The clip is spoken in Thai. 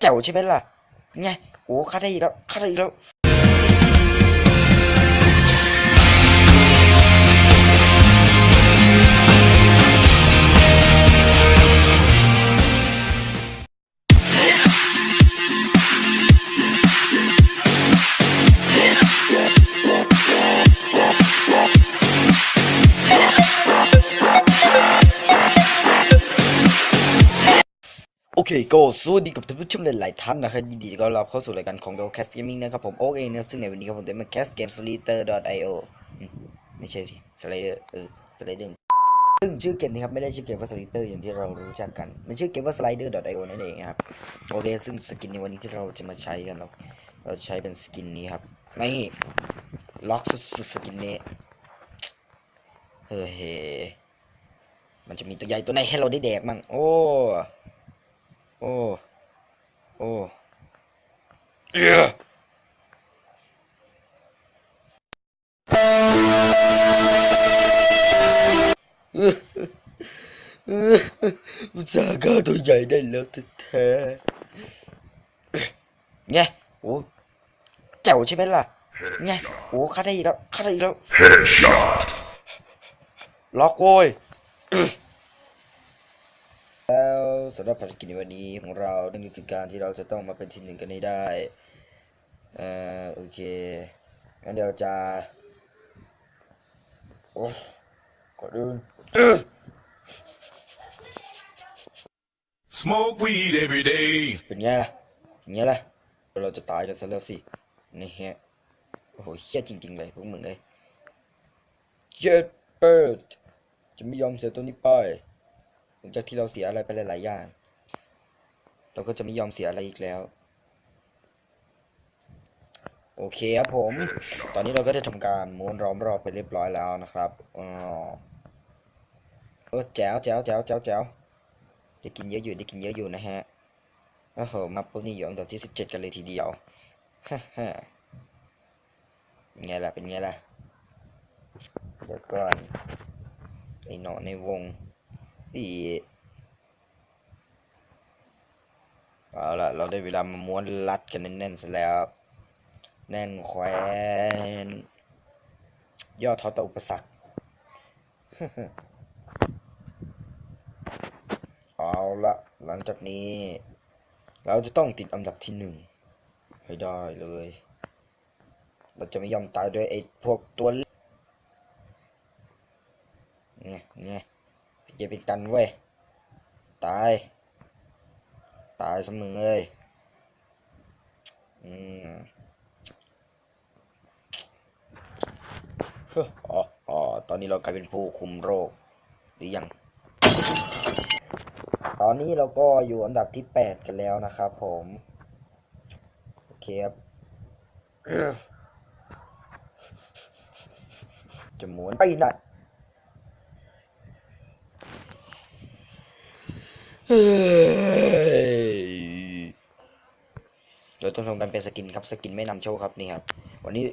แจ๋วใช่ไหมล่ะไงโอ้ข้าได้อีกแล้วข้าได้อีกแล้ว โอเคก็สวัสดีกับท่านผู้ชมหลายๆท่านนะครับยินดีต้อนรับเข้าสู่รายการของ The Cast Gaming นะครับผมโอเองนะครับซึ่งในวันนี้ครับผมได้มา cast game slater.io อืมไม่ใช่สิ slider เออ slider ซึ่งชื่อเกมนี้ครับไม่ได้ชื่อเกมว่า slater อย่างที่เรารู้จักกันมันชื่อเกมว่า slider.io นั่นเองครับโอเคซึ่งสกินในวันนี้ที่เราจะมาใช้กันเราเราใช้เป็นสกินนี้ครับนี่ล็อกสุดๆสกินนี้เฮ้ยมันจะมีตัวใหญ่ตัวไหนให้เราได้แดกมั่งโอ้ โอ้ โอ้เอ้อเออเอออุตส่าห์ฆ่าตัวใหญ่ได้แล้วแท้ๆไงโอ้แจ๋วใช่ไหมล่ะไงโอ้ฆ่าได้อีกแล้วฆ่าได้อีกแล้วล็อกโว้ย แล้วสำหรับภารกิจในวันนี้ของเรานั่นก็คือการที่เราจะต้องมาเป็นทีมหนึ่งกันให้ได้เอ่อโอเคงั้นเดี๋ยวจะโอ้ก่อนอื่น Smoke weed every day. เป็นไงล่ะอย่างเงี้ยล่ะเราจะตายกันซะแล้วสินี่ฮะโอ้โหเฮี้ยจริง ๆ เลยพวกมึงเลยเจ็ดเปิดจะไม่ยอมเสียตัวนี้ไปห ลังจากที่เราเสียอะไรไปหลาย ๆ อย่าง เราก็จะไม่ยอมเสียอะไรอีกแล้ว โอเคครับผม ตอนนี้เราก็ได้ทำการม้วนล้อมรอบไปเรียบร้อยแล้วนะครับอ๋อเออแจ๋วแจ๋วแจ๋วแจ๋วแจ๋วได้กินเยอะอยู่ได้กินเยอะอยู่นะฮะโอ้โหมาปุ๊บนี่อยู่อันดับที่สิบเจ็ดกันเลยทีเดียวฮ่าฮ่าไงล่ะเป็นไงล่ะเดี๋ยวก่อนไอ้หนอนในวง อีเอาละเราได้เวลามาม้วนรัดกันแน่นๆซะแล้ว แน่นแควนย่อท้อต่ออุปสรรคเอาละหลังจากนี้ เราจะต้องติดอันดับที่หนึ่งให้ได้เลย เราจะไม่ยอมตายด้วยไอ้พวกตัวเล็กเนี่ยเนี่ย อย่าเป็นกันเว้ย ตาย ตายเสมอเลยอืมเฮ้ออ๋ออ๋อตอนนี้เรากลายเป็นผู้คุมโรค หรือยัง ตอนนี้เราก็อยู่อันดับที่แปดกันแล้วนะครับผม โอเคครับจะหมุนไปไหนเฮ้ย เราต้องทำการเป็นสกินครับสกินไม่นำโชคครับนี่ครับ วันนี้